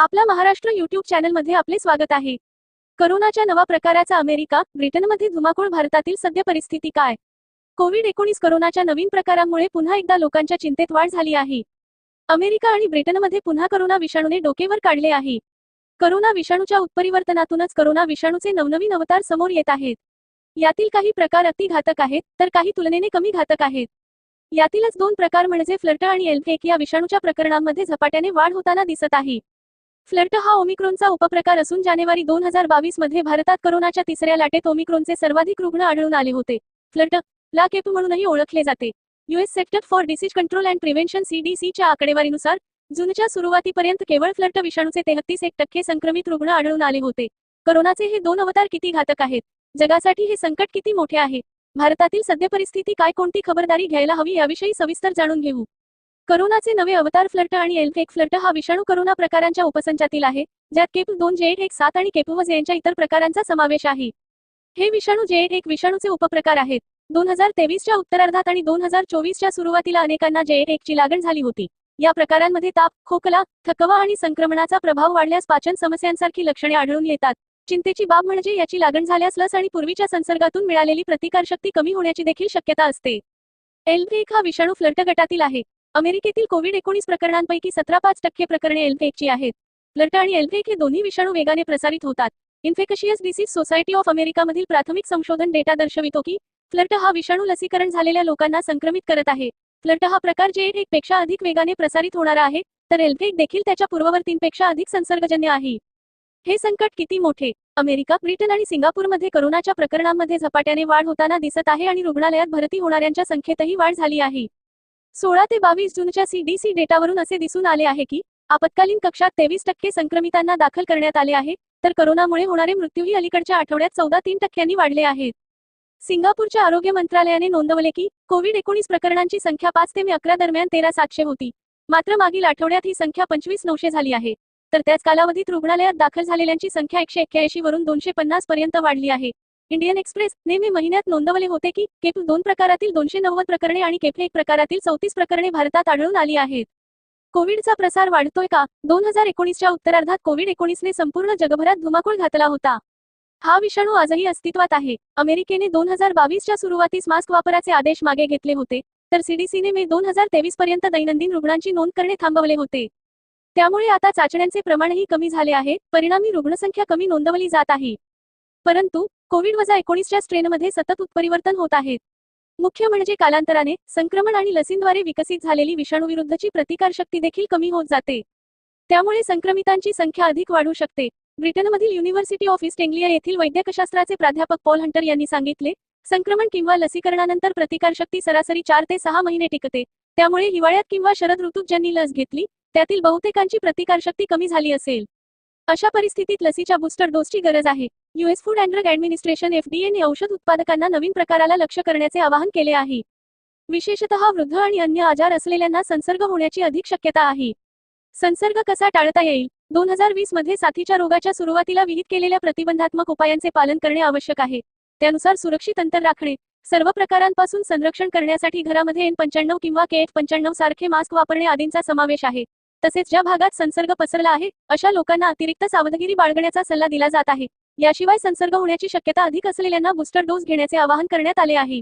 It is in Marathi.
आपला महाराष्ट्र युट्यूब चॅनलमध्ये आपले स्वागत आहे. करोनाच्या नवा प्रकाराचा अमेरिका ब्रिटनमध्ये धुमाकूळ भारतातील सद्य परिस्थिती काय? कोविड एकोणीस करोनाच्या नवीन प्रकारामुळे पुन्हा एकदा लोकांच्या चिंतेत वाढ झाली आहे. अमेरिका आणि ब्रिटनमध्ये पुन्हा करोना विषाणूने डोकेवर काढले आहे. करोना विषाणूच्या उत्परिवर्तनातूनच करोना विषाणूचे नवनवीन अवतार समोर येत आहेत. यातील काही प्रकार अति घातक आहेत तर काही तुलनेने कमी घातक आहेत. यातीलच दोन प्रकार म्हणजे फ्लर्ट आणि एल्फेक या विषाणूच्या प्रकरणांमध्ये झपाट्याने वाढ होताना दिसत आहे. फ्लर्ट हा ओमिक्रॉनचा उपप्रकार असून जानेवारी दोन हजार बावीसमध्ये भारतात करोनाच्या तिसऱ्या लाटेत ओमिक्रॉनचे सर्वाधिक रुग्ण आढळून आले होते. फ्लर्ट ला केप म्हणूनही ओळखले जाते. US sector for disease control and prevention सीडीसीच्या आकडेवारीनुसार जूनच्या सुरुवातीपर्यंत केवळ फ्लर्ट विषाणूचे तेहतीस एक टक्के संक्रमित रुग्ण आढळून आले होते. करोनाचे हे दोन अवतार किती घातक आहेत? जगासाठी हे संकट किती मोठे आहे? भारतातील सद्य परिस्थिती काय? कोणती खबरदारी घ्यायला हवी? याविषयी सविस्तर जाणून घेऊ. करोनाचे नवे अवतार फ्लर्ट आणि एल्फेक फ्लर्ट हा विषाणू करोना प्रकारांच्या उपसंचातील आहे ज्यात केप दोन जेट एक सात आणि केपवज यांच्या इतर प्रकारांचा समावेश आहे. हे विषाणू जेट एक विषाणूचे उपप्रकार आहेत. दोन हजार तेवीसच्या उत्तरार्धात आणि दोन हजार चोवीसच्या सुरुवातीला अनेकांना जेट एक ची लागण झाली होती. या प्रकारांमध्ये ताप खोकला थकवा आणि संक्रमणाचा प्रभाव वाढल्यास पाचन समस्यांसारखी लक्षणे आढळून येतात. चिंतेची बाब म्हणजे याची लागण झाल्यास लस आणि पूर्वीच्या संसर्गातून मिळालेली प्रतिकारशक्ती कमी होण्याची देखील शक्यता असते. एल्फेक हा विषाणू फ्लर्ट गटातील आहे. अमेरिकेतील कोविड एकोणीस प्रकरणांपैकी सतरा पाच टक्के प्रकरणे एल्फेकची आहेत. फ्लर्ट आणि एल्फेक हे दोन्ही विषाणू वेगाने प्रसारित होतात. इन्फेक्शियस डिसीज सोसायटी ऑफ अमेरिकामधील प्राथमिक संशोधन डेटा दर्शवितो की फ्लर्ट हा विषाणू लसीकरण झालेल्या लोकांना संक्रमित करत आहे. फ्लर्ट हा प्रकार जे एक पेक्षा अधिक वेगाने प्रसारित होणारा आहे तर एल्फेक देखील त्याच्या पूर्ववर्तींपेक्षा अधिक संसर्गजन्य आहे. हे संकट किती मोठे? अमेरिका ब्रिटन आणि सिंगापूरमध्ये करोनाच्या प्रकरणांमध्ये झपाट्याने वाढ होताना दिसत आहे आणि रुग्णालयात भरती होणाऱ्यांच्या संख्येतही वाढ झाली आहे. सोळा ते बावीस जूनच्या सीडीसी डेटावरून असे दिसून आले आहे की आपत्कालीन कक्षात तेवीस टक्के संक्रमितांना दाखल करण्यात आले आहे तर करोनामुळे होणारे मृत्यूही अलीकडच्या आठवड्यात चौदा तीन टक्क्यांनी वाढले आहेत. सिंगापूरच्या आरोग्य मंत्रालयाने नोंदवले की कोविड एकोणीस प्रकरणांची संख्या पाच ते मे अकरा दरम्यान तेरा सातशे होती. मात्र मागील आठवड्यात ही संख्या पंचवीस नऊशे झाली आहे. तर त्याच कालावधीत रुग्णालयात दाखल झालेल्यांची संख्या एकशे एक्क्याऐंशी वरून दोनशे पन्नास पर्यंत वाढली आहे. इंडियन एक्सप्रेस ने मे महिन्यात नोंदवले होते की केप दोन प्रकारातील दोनशे नव्वद प्रकरणे आणि केप एक प्रकारातील चौतीस प्रकरणे भारतात आढळून आली आहेत. कोविडचा प्रसार वाढतोय का? दोन हजार एकोणीसच्या उत्तरार्धात कोविड एकोणीसने संपूर्ण जगभरात धुमाकूळ घातला होता. हा विषाणू आजही अस्तित्वात आहे. अमेरिकेने दोन हजार बावीसच्या सुरुवातीस मास्क वापराचे आदेश मागे घेतले होते तर सीडीसीने मे दोन हजार तेवीस पर्यंत दैनंदिन रुग्णांची नोंद करणे थांबवले होते. त्यामुळे आता चाचण्यांचे प्रमाणही कमी झाले आहे. परिणामी रुग्णसंख्या कमी नोंदवली जात आहे. परंतु कोविड वजा एकोणीसच्या स्ट्रेनमध्ये सतत उत्परिवर्तन होत आहेत मुख्य म्हणजे कालांतराने संक्रमण आणि लसींद्वारे विकसित झालेली विषाणूविरुद्धची प्रतिकारशक्ती देखील कमी होत जाते. त्यामुळे संक्रमितांची संख्या अधिक वाढू शकते. ब्रिटनमधील युनिव्हर्सिटी ऑफ ईस्ट एंग्लिया येथील वैद्यकशास्त्राचे प्राध्यापक पॉल हंटर यांनी सांगितले संक्रमण किंवा लसीकरणानंतर प्रतिकारशक्ती सरासरी चार ते सहा महिने टिकते. त्यामुळे हिवाळ्यात किंवा शरद ऋतूत ज्यांनी लस घेतली त्यातील बहुतेकांची प्रतिकारशक्ती कमी झाली असेल. अशा परिस्थितीत लसीच्या बूस्टर डोसची गरज आहे. US food and drug administration एफडीएने औषध उत्पादकांना नवीन प्रकाराला लक्ष करण्याचे आवाहन केले आहे. विशेषतः वृद्ध आणि अन्य आजार असलेल्यांना संसर्ग होण्याची अधिक शक्यता आहे. संसर्ग कसा टाळता येईल? दोन हजार वीसमध्ये साथीच्या रोगाच्या सुरुवातीला विहित केलेल्या प्रतिबंधात्मक उपायांचे पालन करणे आवश्यक आहे. त्यानुसार सुरक्षित अंतर राखणे सर्व प्रकारांपासून संरक्षण करण्यासाठी घरामध्ये एन पंच्याण्णव किंवा के एफ पंच्याण्णव सारखे मास्क वापरणे आदींचा समावेश आहे. तसेच ज्या भागात संसर्ग पसरला आहे अशा लोकांना अतिरिक्त सावधगिरी बाळगण्याचा सल्ला दिला जात आहे. याशिवाय संसर्ग होण्याची शक्यता अधिक असलेल्यांना बूस्टर डोस घेण्याचे आवाहन करण्यात आले आहे.